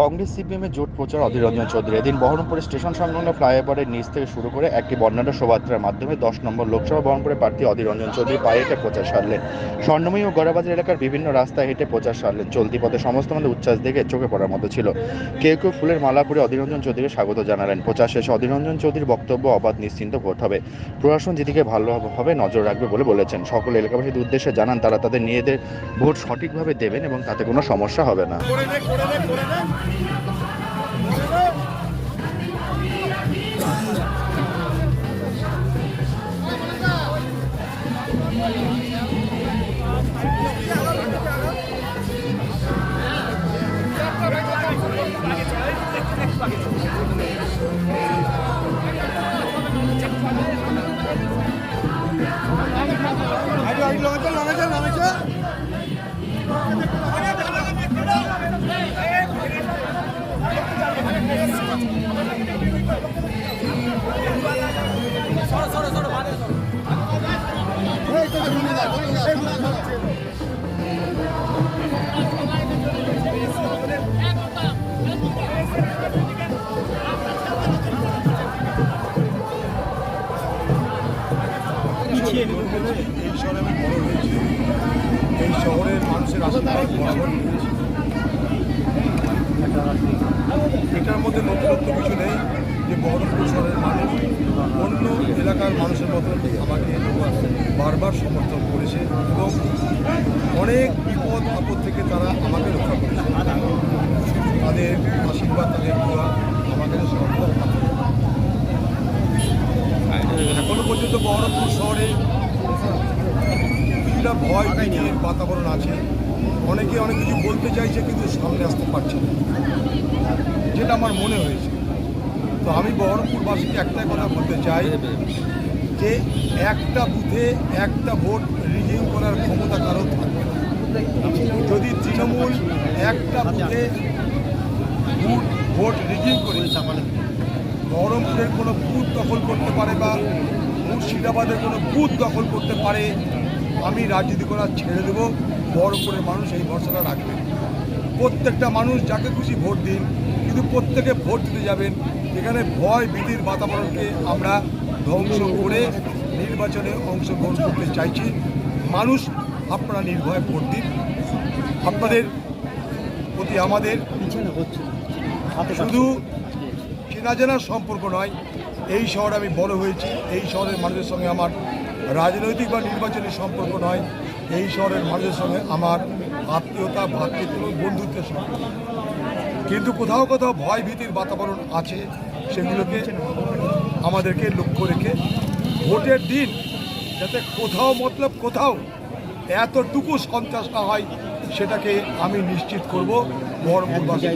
কংগ্রেস সিপিএমের জোট প্রচার অধীর রঞ্জন চৌধুরী। এদিন বহরমপুর স্টেশন সংলগ্ন ফ্লাইওভারের নিচ থেকে শুরু করে একটি বর্ণাঢ্য শোভাযাত্রার মাধ্যমে দশ নম্বর লোকসভা বহরমপুরের প্রার্থী অধীর রঞ্জন চৌধুরী পায়ে হেঁটে প্রচার সারলেন। স্বর্ণময়ী ও গড়াবাজার এলাকার বিভিন্ন রাস্তায় হেঁটে প্রচার সারলেন। চলতি পথে সমস্ত মধ্যে উচ্ছ্বাস দেখে চোখে পড়ার মতো ছিল। কেউ কেউ ফুলের মালা পরে অধীর রঞ্জন চৌধুরীকে স্বাগত জানালেন। প্রচার শেষে অধীর রঞ্জন চৌধুরীর বক্তব্য অবাধ নিশ্চিন্ত ভোট হবে। প্রশাসন যেদিকে ভালোভাবে নজর রাখবে বলে বলেছেন। সকল এলাকাবাসীর উদ্দেশ্যে জানান, তারা তাদের নিজেদের ভোট সঠিকভাবে দেবেন এবং তাতে কোনো সমস্যা হবে না। লঙ্কা লঙ্কা লঙ্কা এই শহরে বড় এই শহরের মানুষের এটার মধ্যে নতুনত্ব কিছু নেই যে বহরমপুর শহরের মানুষ অন্য এলাকার মানুষের মতন আমাকে বারবার সমর্থন করেছে এবং অনেক বিপদ আপদ থেকে তারা আমাকে রক্ষা করেছে। তাদের আশীর্বাদ, তাদের দোয়া আমাকে সর্বদা পাচ্ছে। এখনও পর্যন্ত বহরমপুর শহরে কিছুটা ভয় ভীতির বাতাবরণ আছে। অনেকে অনেক কিছু বলতে চাইছে, কিন্তু সামনে আসতে পারছে না। যেটা আমার মনে হয়েছে। তো আমি বহরমপুরবাসীকে একটাই কথা বলতে চাই যে, একটা বুথে একটা ভোট রিজিউ করার ক্ষমতা কারও থাকবে যদি তৃণমূল একটা বুথে ভোট রিজিউ করে, বহরমপুরের কোনো বুথ দখল করতে পারে বা মুর্শিদাবাদের কোনো বুথ দখল করতে পারে আমি রাজনীতি করা ছেড়ে দেবো বহরমপুরের মানুষ এই ভরসাটা রাখবে। প্রত্যেকটা মানুষ যাকে খুশি ভোট দিন কিন্তু প্রত্যেকে ভোট দিতে যাবেন এখানে ভয় ভীতির বাতাবরণকে আমরা ধ্বংস করে নির্বাচনে অংশগ্রহণ করতে চাইছি। মানুষ আপনারা নির্ভয়ে ভোট দিন। আপনাদের প্রতি আমাদের শুধু চেনা জানার সম্পর্ক নয় এই শহরে আমি বড় হয়েছি। এই শহরের মানুষের সঙ্গে আমার রাজনৈতিক বা নির্বাচনী সম্পর্ক নয়। এই শহরের মানুষের সঙ্গে আমার আত্মীয়তা ভ্রাতৃত্ব এবং বন্ধুত্বের সম্পর্ক। কিন্তু কোথাও কোথাও ভয় ভীতির বাতাবরণ আছে সেগুলোকে আমাদেরকে লক্ষ্য রেখে ভোটের দিন যাতে কোথাও মতলব কোথাও এতটুকু সন্ত্রাস না হয়, সেটাকে আমি নিশ্চিত করব। করব বহরমপুরবাসী